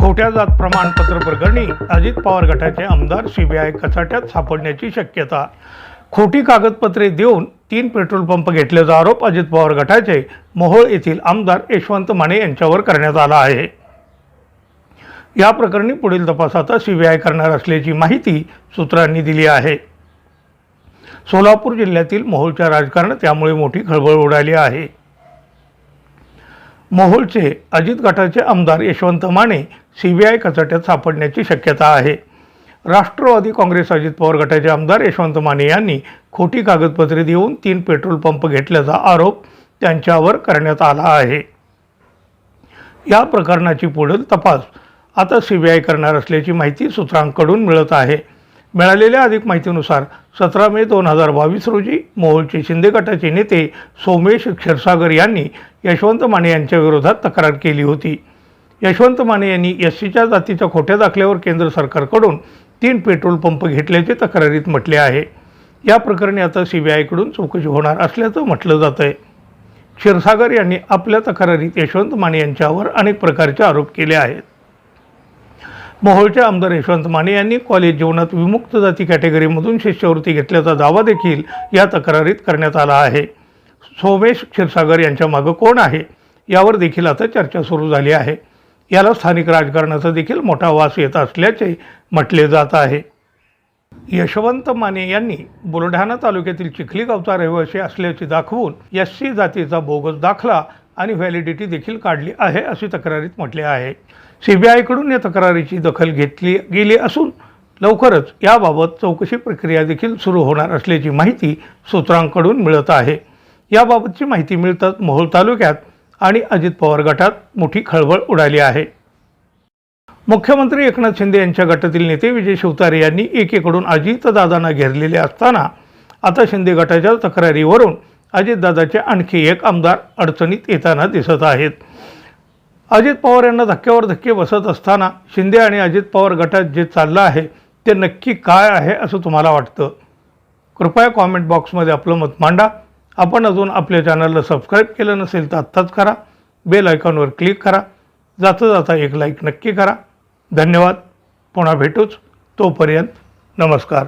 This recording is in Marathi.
खोट्या जात प्रमाणपत्र प्रकरणी अजित पवार गटाचे आमदार सीबीआय कचाट्यात सापडण्याची शक्यता. खोटी कागदपत्रे देऊन तीन पेट्रोल पंप घेतल्याचा आरोप अजित पवार गटाचे मोहोळ येथील आमदार यशवंत माने यांच्यावर करण्यात आला आहे. या प्रकरणी पुढील तपास आता सीबीआय करणार असल्याची माहिती सूत्रांनी दिली आहे. सोलापूर जिल्ह्यातील मोहोळच्या राजकारणात त्यामुळे मोठी खळबळ उडाली आहे. मोहोळचे अजित गटाचे आमदार यशवंत माने सीबीआय कचाट्यात सापडण्याची शक्यता आहे. राष्ट्रवादी काँग्रेस अजित पवार गटाचे आमदार यशवंत माने यांनी खोटी कागदपत्रे देऊन तीन पेट्रोल पंप घेतल्याचा आरोप त्यांच्यावर करण्यात आला आहे. या प्रकरणाची पुढील तपास आता सीबीआय करणार असल्याची माहिती सूत्रांकडून मिळत आहे. मिळालेल्या अधिक माहितीनुसार सतरा मे दोन हजार बावीस रोजी मोहोळचे शिंदे गटाचे नेते सोमेश क्षीरसागर यांनी यशवंत माने यांच्या विरोधात तक्रार केली होती. यशवंत माने यांनी एस सीच्या जातीच्या खोट्या दाखल्यावर केंद्र सरकारकडून तीन पेट्रोल पंप घेतल्याचे तक्रारीत म्हटले आहे. या प्रकरणी आता सी बी आयकडून चौकशी होणार असल्याचं म्हटलं जातं आहे क्षीरसागर यांनी आपल्या तक्रारीत यशवंत माने यांच्यावर अनेक प्रकारचे आरोप केले आहेत. मोहोळचे आमदार यशवंत माने यांनी कॉलेज जीवनात विमुक्त जाती कॅटेगरीमधून शिष्यवृत्ती घेतल्याचा दावा देखील या तक्रारीत करण्यात आला आहे. सोमेश क्षीरसागर यांच्या मागं कोण आहे? यावर देखील आता चर्चा सुरू झाली आहे. याला स्थानिक राजकारणाचा देखील मोठा वास येत असल्याचे म्हटले जात आहे. यशवंत माने यांनी बुलढाणा तालुक्यातील चिखली गावचा रहिवासी असल्याचे दाखवून एस सी जातीचा बोगस दाखला आणि व्हॅलिडिटी देखील काढली आहे अशी तक्रारीत म्हटले आहे. सी बी आयकडून या तक्रारीची दखल घेतली गेली असून लवकरच याबाबत चौकशी प्रक्रिया देखील सुरू होणार असल्याची माहिती सूत्रांकडून मिळत आहे. याबाबतची माहिती मिळताच मोहोळ तालुक्यात आणि अजित पवार गटात मोठी खळबळ उडाली आहे. मुख्यमंत्री एकनाथ शिंदे यांच्या गटातील नेते विजय शिवतारे यांनी एकीकडून अजितदादांना घेरलेले असताना आता शिंदे गटाच्या तक्रारीवरून अजितदादाचे आणखी एक आमदार अडचणीत येताना दिसत आहेत. अजित पवार यांना धक्क्यावर धक्के बसत असताना शिंदे आणि अजित पवार गटात जे चाललं आहे ते नक्की काय आहे असं तुम्हाला वाटतं? कृपया कॉमेंट बॉक्समध्ये आपलं मत मांडा. आपण अजून आपल्या चॅनलला सबस्क्राईब केलं नसेल तर आत्ताच करा. बेल आयकॉनवर क्लिक करा. जाता जाता एक लाईक नक्की करा. धन्यवाद. पुन्हा भेटूच. तोपर्यंत नमस्कार.